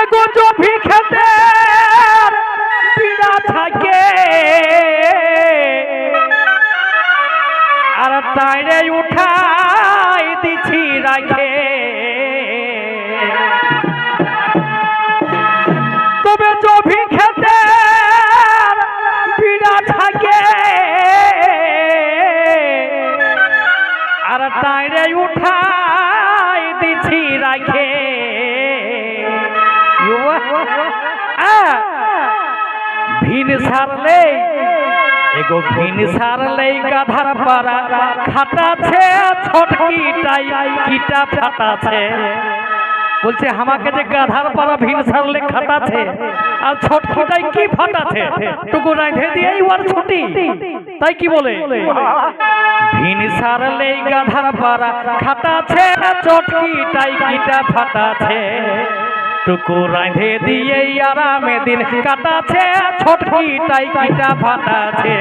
এগো জমি খেতে পিড়া থাকে। আর তাইরে উঠাই এগো ভিন সারলে গাধার পাড়া খাটাছে ছটকিটাই কিটা ফাটাছে। বলছে, আমাকে যে গাধার পাড়া ভিন সারলে খাটাছে, আর ছটকিটাই কি ফাটাছে? টুকু রাঁধে দিয়েই ওর ছুটি। তাই কি বলে? ভিন সারলে গাধার পাড়া খাটাছে চটকিটাই কিটা ফাটাছে। টুকু রাঁধে দিয়ে আরামে দিন কাটাছে ছটকিটাই কিটা ফাটাছে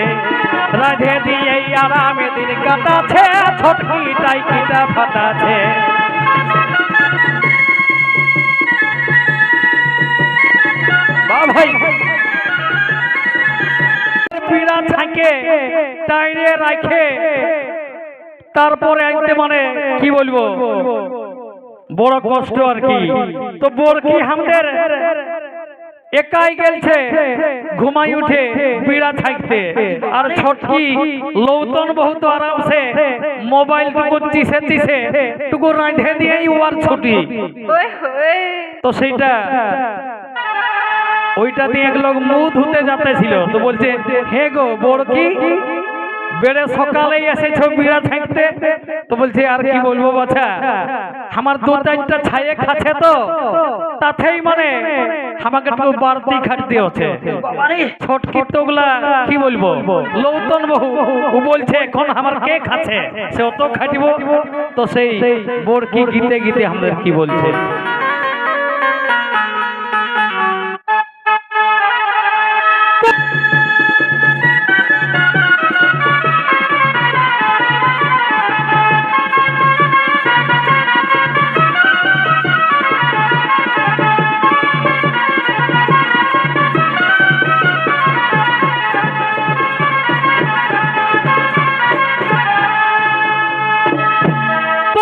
রাঁধে দিয়ে আরামে দিন কাটাছে ছটকিটাই কিটা ফাটাছে ভাই। পীড়া থাকে টাইরে রাখে। তারপরে আনতে মানে কি বলব? বড় কষ্ট আর কি। তো বড় কি আমাদের একাই গেলছে ঘুমাই উঠে পীড়া থাকতে। আর ছটকি লৌতন বহুত আরামসে মোবাইল টুকু চিসে চিসে টুকু রাঁধে দিয়েই ওর ছুটি। তো সেইটা ওইটা দিয়ে এক লোক মুখ ধুতে যাতেছিল। তো বলছে হে গো বড় কি বেড়ে সকালেই এসেছ বিড়া থাকতে তো বলছে, আর কি বলব বাছা? আমার দু চারটা ছায়ে খাচ্ছে তো। তাতেই মানে আমাকে একটু বাড়তি খাটতে হচ্ছে। ছোটকি তোগুলা, কি বলব? লৌতন বহু, ও বলছে, এখন আমার কে খাচ্ছে? সে অত খাটিব। তো সেই বোর কি গীতে গিতে আমাদের কি বলছে?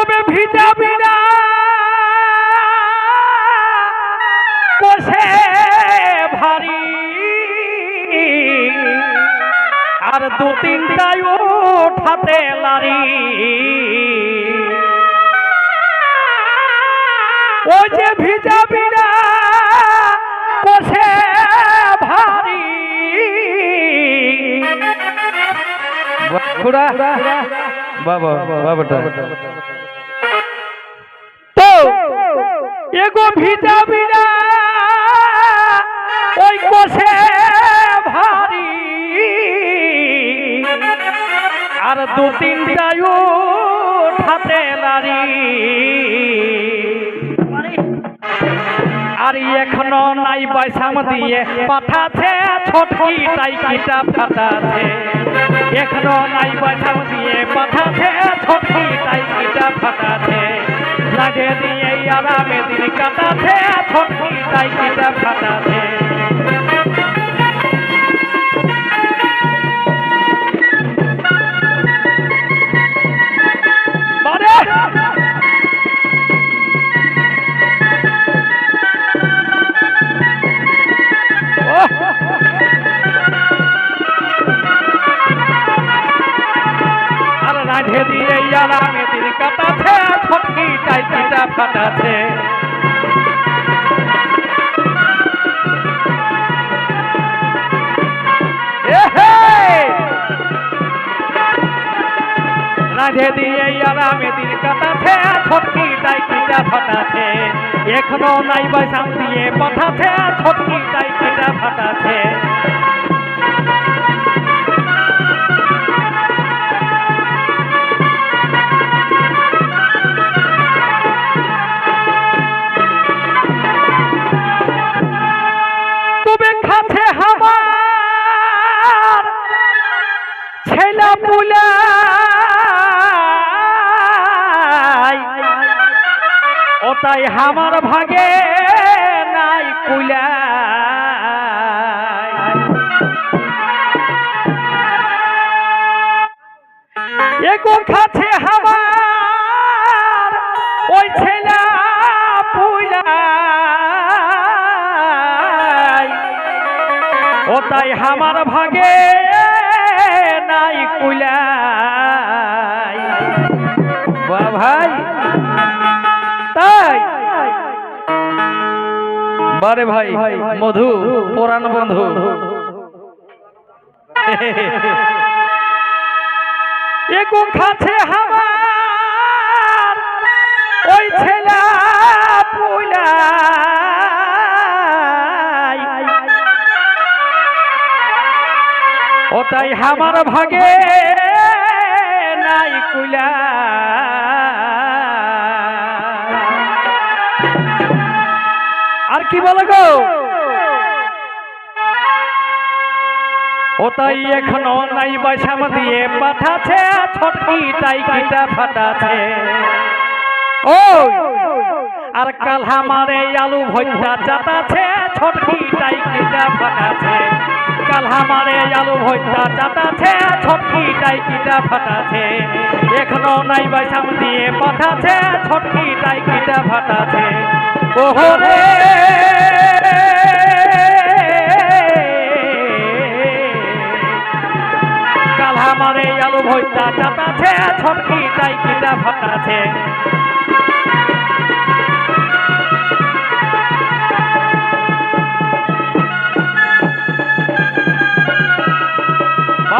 তবে ভিজা বিনা কষে ভারী। আর দু তিনটায় উঠাতে লারি। ওই যে ভিজা বিনা কষে ভারী। বাবা, বাবাটা। ভিজা বিনা ওই কষে ভারী। আর দু তিনটা উঠাতে লারি আর এখনও নাই বাইসাম দিয়ে পাঠাছে ছটকি তাই কিটা ফাটাছে এখনও নাই বাইসাম দিয়ে পাঠাছে ছটকি তাই কিটা ফাটাছে লাগে দিয়ে আরামে দিন কাটাছে ছটকি তাই কিটা বারে! আর রাধে দিয়ে আরামে দিন কাটাছে ছটকি টাইকিটা ফাটাছে! রাধে দিয়ে আরামে দিন কাটাছে ছটকি টাইকিটা ফাটাছে এখনও নাই বৈশাম দিয়ে পাঠাছে ছটকি টাইকিটা ফাটাছে তাই আমার ভাগে নাই কুলা এগো কাছে আমার ওই ছেলা পুলা ও তাই আমার ভাগে নাই কুলাই বা ভাই বারে ভাই মধু পুরাণ বন্ধু। কাছে আমার ওই ছেলা পুলাই ও তাই আমার ভাগে নাই কুলা কি বলে গো? ও তাই এখনও নাই বৈশাম দিয়ে পাঠাছে ছটকি টাই কিটা ফাটাছে ও আর কাল আমারে আলু ভজ্জা যাতাছে ছটকি টাই কিটা ফাটাছে কাল আমারে আলু ভজ্জা চাটাছে ছটকি টাই কিটা ফাটাছে এখনও নাই বাইসাম দিয়ে পাঠাছে ছটকি টাই কিটা ফাটাছে ওহরে! কাল আমারে আলু ভজ্জা চাটাছে ছটকি টাই কিটা ফাটাছে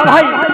বা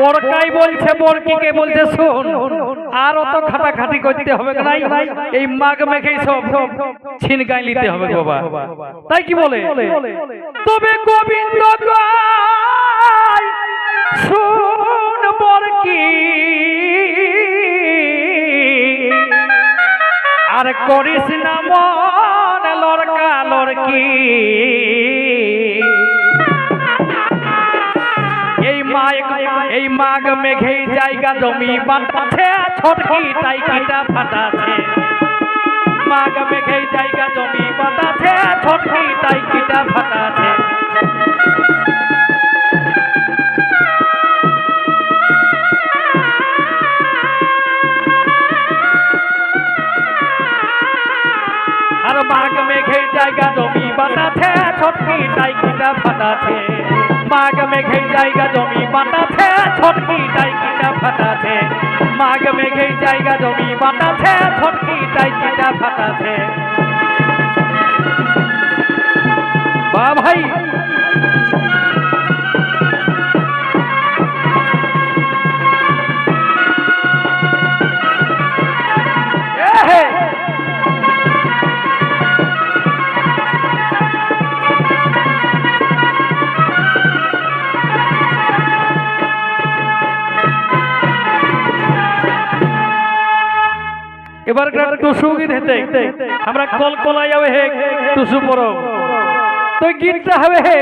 বরকাই বলছে, বরকিকে বলছে, শোন আর অত খাটাখাটি করতে হবে নাই এই মাগ মেখেই সব ছিনগাই নিতে হবে বাবা। তাই কি বলে? তবে গোবিন্দ শুন বরকি। আর করিস মাগ মেঘেই জায়গা জমি বাঁধাছে, ছটকি টাইকিটা ফাটাছে। মাগ মেঘেই জায়গা জমি বাঁধাছে, ছটকি টাইকিটা ফাটাছে। আর মাগ মেঘেই জায়গা জমি বাঁধাছে, ছটকি টাইকিটা ফাটাছে। মাগ মেঘে জায়গা জমি বাঁধাছে, ছটকি টাইকিটা ফাটাছে। মাগ মেঘে জায়গা জমি বাঁধাছে, ছটকি টাইকিটা ফাটাছে। বা ভাই। এবার টুসু গীত হেতে আমরা কল কলাই যাবে হে টুসু পরব। তো গীতটা হবে হে